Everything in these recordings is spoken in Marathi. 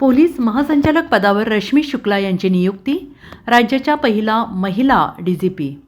पोलीस महासंचालक पदावर रश्मी शुक्ला यांची नियुक्ती राज्याच्या पहिला महिला D G P.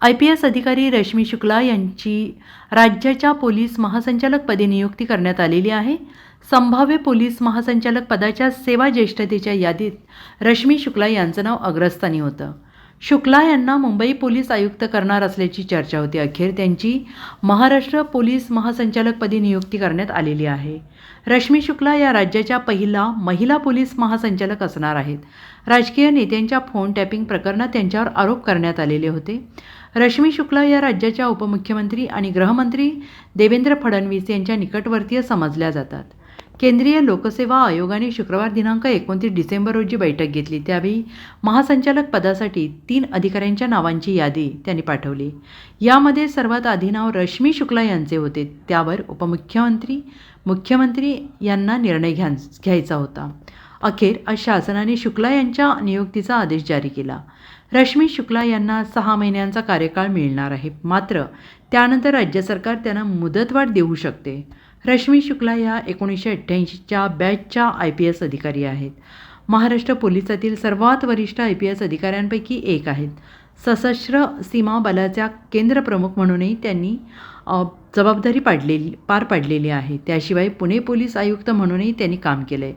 I P S अधिकारी रश्मी शुक्ला यांची राज्याच्या पोलीस महासंचालकपदी नियुक्ती करण्यात आलेली आहे. संभाव्य पोलीस महासंचालक पदाच्या सेवा ज्येष्ठतेच्या यादीत रश्मी शुक्ला यांचं नाव अग्रस्थानी होतं. शुक्ला यांना मुंबई पोलीस आयुक्त करणार असल्याची चर्चा होती. अखेर त्यांची महाराष्ट्र पोलीस महासंचालकपदी नियुक्ती करण्यात आलेली आहे. रश्मी शुक्ला या राज्याच्या पहिला महिला पोलीस महासंचालक असणार आहेत. राजकीय नेत्यांच्या फोन टॅपिंग प्रकरणात त्यांच्यावर आरोप करण्यात आलेले होते. रश्मी शुक्ला या राज्याच्या उपमुख्यमंत्री आणि गृहमंत्री देवेंद्र फडणवीस यांच्या निकटवर्तीय समजल्या जातात. केंद्रीय लोकसेवा आयोगाने शुक्रवार दिनांक एकोणतीस डिसेंबर रोजी बैठक घेतली. त्यावेळी महासंचालक पदासाठी तीन अधिकाऱ्यांच्या नावांची यादी त्यांनी पाठवली. यामध्ये सर्वात आधी नाव रश्मी शुक्ला यांचे होते. त्यावर उपमुख्यमंत्री मुख्यमंत्री यांना निर्णय घ्या घ्यायचा होता. अखेर आज शासनाने शुक्ला यांच्या नियुक्तीचा आदेश जारी केला. रश्मी शुक्ला यांना सहा महिन्यांचा कार्यकाळ मिळणार आहे. मात्र त्यानंतर राज्य सरकार त्यांना मुदतवाढ देऊ शकते. रश्मी शुक्ला या एकोणीसशे अठ्ठ्याऐंशीच्या बॅचच्या आय पी एस अधिकारी आहेत. महाराष्ट्र पोलिसातील सर्वात वरिष्ठ आय पी एस अधिकाऱ्यांपैकी एक आहेत. सशस्त्र सीमा बलाच्या केंद्रप्रमुख म्हणूनही त्यांनी जबाबदारी पाडलेली पार पाडलेली आहे. त्याशिवाय पुणे पोलीस आयुक्त म्हणूनही त्यांनी काम केलं आहे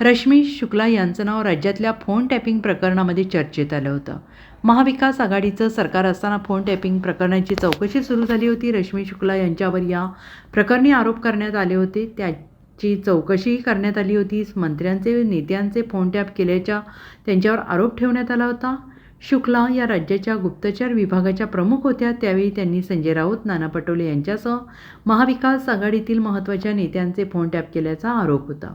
रश्मी शुक्ला यांचं नाव राज्यातल्या फोन टॅपिंग प्रकरणामध्ये चर्चेत आलं होतं. महाविकास आघाडीचं सरकार असताना फोन टॅपिंग प्रकरणाची चौकशी सुरू झाली होती. रश्मी शुक्ला यांच्यावर या प्रकरणी आरोप करण्यात आले होते. त्याची चौकशीही करण्यात आली होती. मंत्र्यांचे नेत्यांचे फोन टॅप केल्याच्या त्यांच्यावर आरोप ठेवण्यात आला होता. शुक्ला या राज्याच्या गुप्तचर विभागाच्या प्रमुख होत्या. त्यावेळी त्यांनी संजय राऊत नाना पटोले यांच्यासह महाविकास आघाडीतील महत्त्वाच्या नेत्यांचे फोन टॅप केल्याचा आरोप होता.